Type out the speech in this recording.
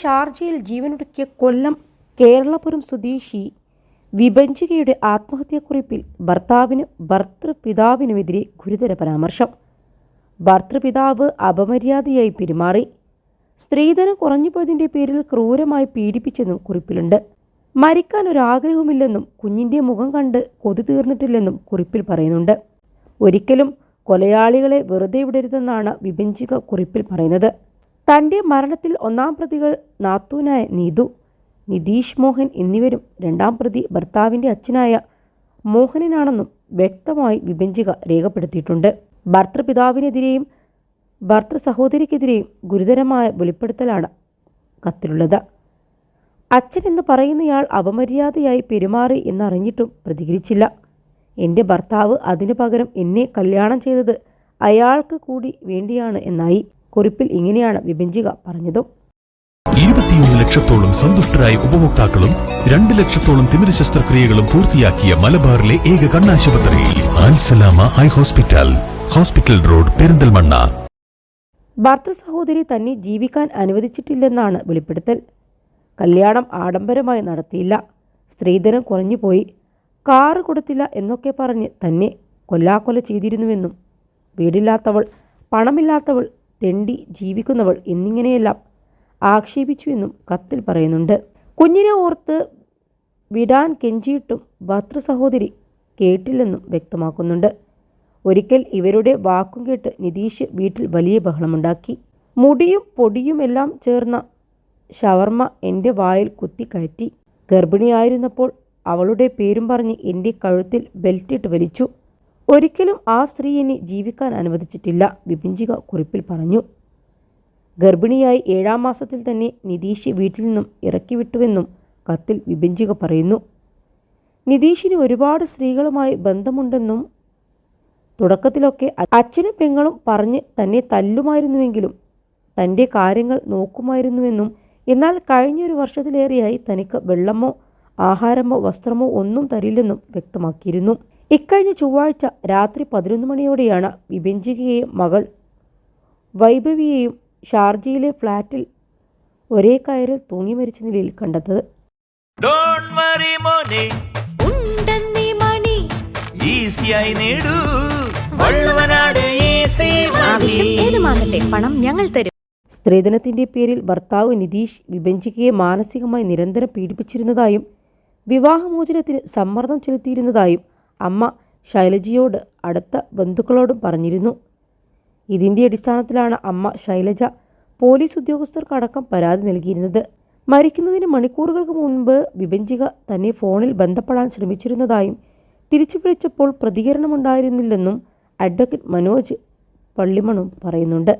ഷാർജയിൽ ജീവനൊടുക്കിയ കൊല്ലം കേരളപുരം സ്വദേശി വിഭജികയുടെ ആത്മഹത്യാക്കുറിപ്പിൽ ഭർത്താവിന് ഭർത്തൃപിതാവിനുമെതിരെ ഗുരുതര പരാമർശം. ഭർത്തൃപിതാവ് അപമര്യാദയായി പെരുമാറി. സ്ത്രീധനം കുറഞ്ഞുപോയതിന്റെ പേരിൽ ക്രൂരമായി പീഡിപ്പിച്ചെന്നും കുറിപ്പിലുണ്ട്. മരിക്കാൻ ഒരാഗ്രഹവുമില്ലെന്നും കുഞ്ഞിന്റെ മുഖം കണ്ട് കൊതി തീർന്നിട്ടില്ലെന്നും കുറിപ്പിൽ പറയുന്നുണ്ട്. ഒരിക്കലും കൊലയാളികളെ വെറുതെ വിടരുതെന്നാണ് വിഭജിക കുറിപ്പിൽ പറയുന്നത്. തന്റെ മരണത്തിൽ ഒന്നാം പ്രതികൾ നാത്തൂനായ നീതു നിതീഷ് മോഹൻ എന്നിവരും രണ്ടാം പ്രതി ഭർത്താവിന്റെ അച്ഛനായ മോഹനനാണെന്നും വ്യക്തമായി വിഭജിക രേഖപ്പെടുത്തിയിട്ടുണ്ട്. ഭർത്തൃപിതാവിനെതിരെയും ഭർത്തൃ സഹോദരിക്കെതിരെയും ഗുരുതരമായ വെളിപ്പെടുത്തലാണ് കത്തിലുള്ളത്. അച്ഛൻ എന്ന് പറയുന്നയാൾ അപമര്യാദയായി പെരുമാറി എന്നറിഞ്ഞിട്ടും പ്രതികരിച്ചില്ല. എന്റെ ഭർത്താവ് അതിനു പകരം എന്നെ കല്യാണം ചെയ്തത് അയാൾക്ക് കൂടി വേണ്ടിയാണ് എന്നായി. കുറിപ്പിൽ ഇങ്ങനെയാണ് വിഭജിക പറഞ്ഞതും. ഇരുപത്തിയൊന്ന് ലക്ഷത്തോളം സന്തുഷ്ടരായ ഉപഭോക്താക്കളും രണ്ട് ലക്ഷത്തോളം തിമിര ശസ്ത്രക്രിയകളും പൂർത്തിയാക്കിയ മലബാറിലെ ഏക കണ്ണാശുപത്രി Al Salama high hospital hospital road Perinthalmanna. ഭർത്തൃ സഹോദരി തന്നെ ജീവിക്കാൻ അനുവദിച്ചിട്ടില്ലെന്നാണ് വെളിപ്പെടുത്തൽ. കല്യാണം ആഡംബരമായി നടത്തിയില്ല. സ്ത്രീധനം കുറഞ്ഞുപോയി. കാറ് കൊടുത്തില്ല എന്നൊക്കെ പറഞ്ഞ് തന്നെ കൊല്ലാക്കൊല ചെയ്തിരുന്നുവെന്നും. വീടില്ലാത്തവൾ പണമില്ലാത്തവൾ തെണ്ടി ജീവിക്കുന്നവൾ എന്നിങ്ങനെയെല്ലാം ആക്ഷേപിച്ചു എന്നും കത്തിൽ പറയുന്നുണ്ട്. കുഞ്ഞിനെ ഓർത്ത് വിടാൻ കെഞ്ചിയിട്ടും ഭർത്തൃ സഹോദരി കേട്ടില്ലെന്നും വ്യക്തമാക്കുന്നുണ്ട്. ഒരിക്കൽ ഇവരുടെ വാക്കും കേട്ട് നിതീഷ് വീട്ടിൽ വലിയ ബഹളമുണ്ടാക്കി. മുടിയും പൊടിയുമെല്ലാം ചേർന്ന ഷവർമ്മ എന്റെ വായിൽ കുത്തിക്കയറ്റി. ഗർഭിണിയായിരുന്നപ്പോൾ അവളുടെ പേരും പറഞ്ഞ് എന്റെ കഴുത്തിൽ ബെൽറ്റിട്ട് വലിച്ചു. ഒരിക്കലും ആ സ്ത്രീ ജീവിക്കാൻ അനുവദിച്ചിട്ടില്ല വിപിഞ്ചിക കുറിപ്പിൽ പറഞ്ഞു. ഗർഭിണിയായി ഏഴാം മാസത്തിൽ തന്നെ നിതീഷ് വീട്ടിൽ നിന്നും ഇറക്കിവിട്ടുവെന്നും കത്തിൽ വിപിഞ്ചിക പറയുന്നു. നിതീഷിന് ഒരുപാട് സ്ത്രീകളുമായി ബന്ധമുണ്ടെന്നും തുടക്കത്തിലൊക്കെ അച്ഛനും പെങ്ങളും പറഞ്ഞ് തന്നെ തല്ലുമായിരുന്നുവെങ്കിലും തന്റെ കാര്യങ്ങൾ നോക്കുമായിരുന്നുവെന്നും എന്നാൽ കഴിഞ്ഞൊരു വർഷത്തിലേറെയായി തനിക്ക് വെള്ളമോ ആഹാരമോ വസ്ത്രമോ ഒന്നും തരില്ലെന്നും വ്യക്തമാക്കിയിരുന്നു. ഇക്കഴിഞ്ഞ ചൊവ്വാഴ്ച രാത്രി പതിനൊന്ന് മണിയോടെയാണ് വിഭജികയെയും മകൾ വൈഭവിയെയും ഷാർജയിലെ ഫ്ളാറ്റിൽ ഒരേ കയറിൽ തൂങ്ങി മരിച്ച നിലയിൽ കണ്ടെത്തത് ഡോണ്ട് വറി മോനെ. ഉണ്ടെന്നീ മണി. ഈസിയായി നേടൂ. വള്ളുവനാട് ഈസി ആവശ്യം ഏതുമാകട്ടെ പണം ഞങ്ങൾ തരും. സ്ത്രീധനത്തിന്റെ പേരിൽ ഭർത്താവ് നിതീഷ് വിഭജികയെ മാനസികമായി നിരന്തരം പീഡിപ്പിച്ചിരുന്നതായും വിവാഹമോചനത്തിന് സമ്മർദ്ദം ചെലുത്തിയിരുന്നതായും അമ്മ ശൈലജയോട് അടുത്ത ബന്ധുക്കളോടും പറഞ്ഞിരുന്നു. ഇതിന്റെ അടിസ്ഥാനത്തിലാണ് അമ്മ ശൈലജ പോലീസ് ഉദ്യോഗസ്ഥർക്കടക്കം പരാതി നൽകിയിരുന്നത്. മരിക്കുന്നതിന് മണിക്കൂറുകൾക്ക് മുൻപ് വിഭജിക തന്നെ ഫോണിൽ ബന്ധപ്പെടാൻ ശ്രമിച്ചിരുന്നതായും തിരിച്ചു വിളിച്ചപ്പോൾ പ്രതികരണമുണ്ടായിരുന്നില്ലെന്നും അഡ്വക്കേറ്റ് മനോജ് പള്ളിമണും പറയുന്നുണ്ട്.